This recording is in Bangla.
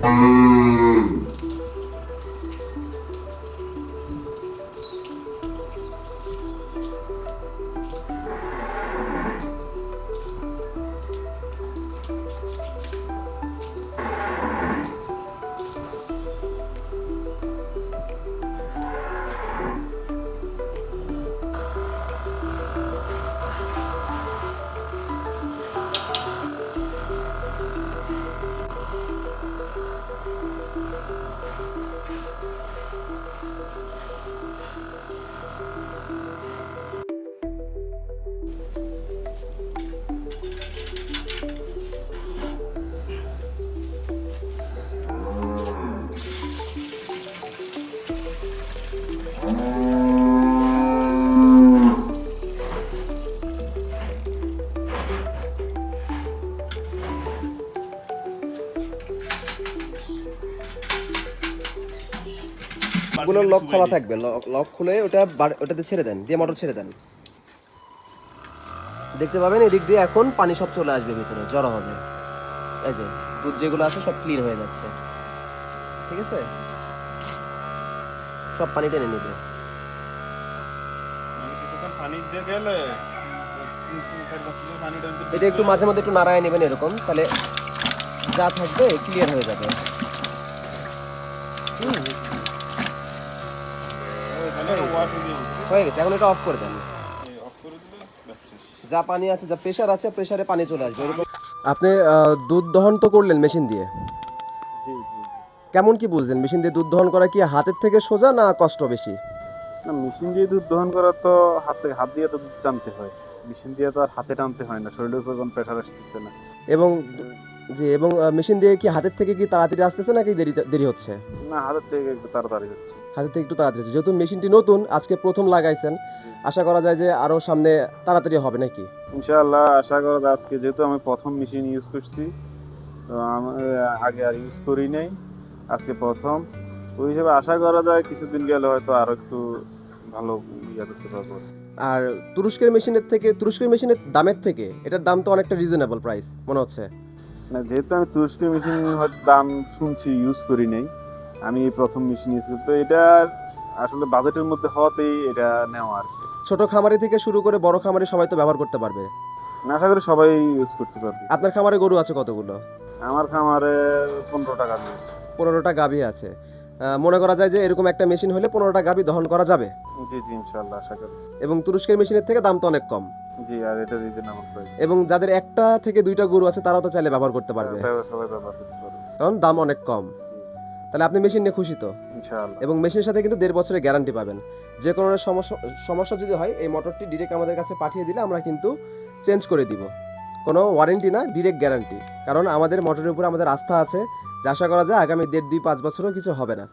Bye. Thank you. গুলোর লক খোলা থাকবে। লক- খুলে ওটা ওটাতে ছেড়ে দেন দিয়ে মোটর ছেড়ে দেন। দেখতে পাবেন এদিক দিয়ে এখন পানি সব চলে আসবে ভিতরে জড়ো হবে। এই যে দুধ যেগুলো আছে সব ক্লিন হয়ে যাচ্ছে। ঠিক আছে? সব পানি টেনে নেবে। মানে গেলে এটা একটু মাঝে মধ্যে একটু নাড়ায় নেবেন এরকম তাহলে যা থাকবে ক্লিয়ার হয়ে যাবে। হুম, হয়ে গেছে এখন এটা অফ করে দেন। অফ করে দিলে ব্যাস শেষ। যা পানি আছে যা প্রেশার আছে প্রেশারে পানি চলে আসবে আপনি দুধ দহন তো করলেন মেশিন দিয়ে? জি জি কেমন কি বুঝলেন মেশিন দিয়ে দুধ দহন করা কি হাতের থেকে সোজা না কষ্ট বেশি? না মেশিন দিয়ে দুধ দহন করা তো হাতে হাত দিয়ে তো দুধ টানতে হয়। মেশিন দিয়ে তো আর হাতে টানতে হয় না শরীরের উপর কোনো প্রেশার আসতেছে না। এবং জি এবং মেশিন দিয়ে কি হাতের থেকে কি তাড়াতাড়ি আসতেছে নাকি দেরি দেরি হচ্ছে? না হাতের থেকে একটু তাড়াতাড়ি হচ্ছে। থেকে একটু তাড়াতাড়ি যেহেতু মেশিনটি নতুন আজকে প্রথম লাগাইছেন আশা করা যায় যে আরও সামনে তাড়াতাড়ি হবে নাকি? ইনশাআল্লাহ আশা করা যায় আজকে যেহেতু আমি প্রথম মেশিন ইউজ করছি আগে আর ইউজ করি নাই আজকে প্রথম। ওই হিসেবে আশা করা যায় কিছুদিন গেলে হয়তো আরও একটু ভালো ইয়ে করতে পারব। আর তুরস্কের মেশিনের থেকে তুরস্কের মেশিনের দামের থেকে এটার দাম তো অনেকটা রিজনেবল প্রাইস মনে হচ্ছে। না যেহেতু আমি তুরস্কের মেশিন হয়তো দাম শুনছি ইউজ করি নাই আমি প্রথম মেশিন ইউজ করি তো এটা আসলে বাজেটের মধ্যে হওয়াতেই এটা নেওয়া আর কি। ছোট খামারি থেকে শুরু করে বড় খামারি সবাই তো ব্যবহার করতে পারবে। না আশা করি সবাই ইউজ করতে পারবে। আপনার খামারে গরু আছে কতগুলো? আমার খামারে পনেরোটা গাভী দিয়েছে পনেরোটা গাভী আছে। মনে করা যায় যে এরকম একটা মেশিন হলে পনেরোটা গাভী দহন করা যাবে? জি জি ইনশাল্লাহ আশা করি। এবং তুরস্কের মেশিনের থেকে দাম তো অনেক কম। জি আর এটা রিজনেবল প্রাইস এবং যাদের একটা থেকে দুইটা গরু আছে তারাও তো চাইলে ব্যবহার করতে পারবে। সবাই ব্যবহার করতে পারবে। কারণ দাম অনেক কম। তাহলে আপনি মেশিন নিয়ে খুশি তো? ইনশাআল্লাহ। এবং মেশিনের সাথে কিন্তু দেড় বছরের গ্যারান্টি পাবেন। যে কোনো সমস্যা সমস্যা যদি হয় এই মোটরটি ডিরেক্ট আমাদের কাছে পাঠিয়ে দিলে আমরা কিন্তু চেঞ্জ করে দিব। কোনো ওয়ারেন্টি না ডিরেক্ট গ্যারান্টি কারণ আমাদের মোটরের উপর আমাদের আস্থা আছে যে আশা করা যায় আগামী দেড় দুই পাঁচ বছরও কিছু হবে না।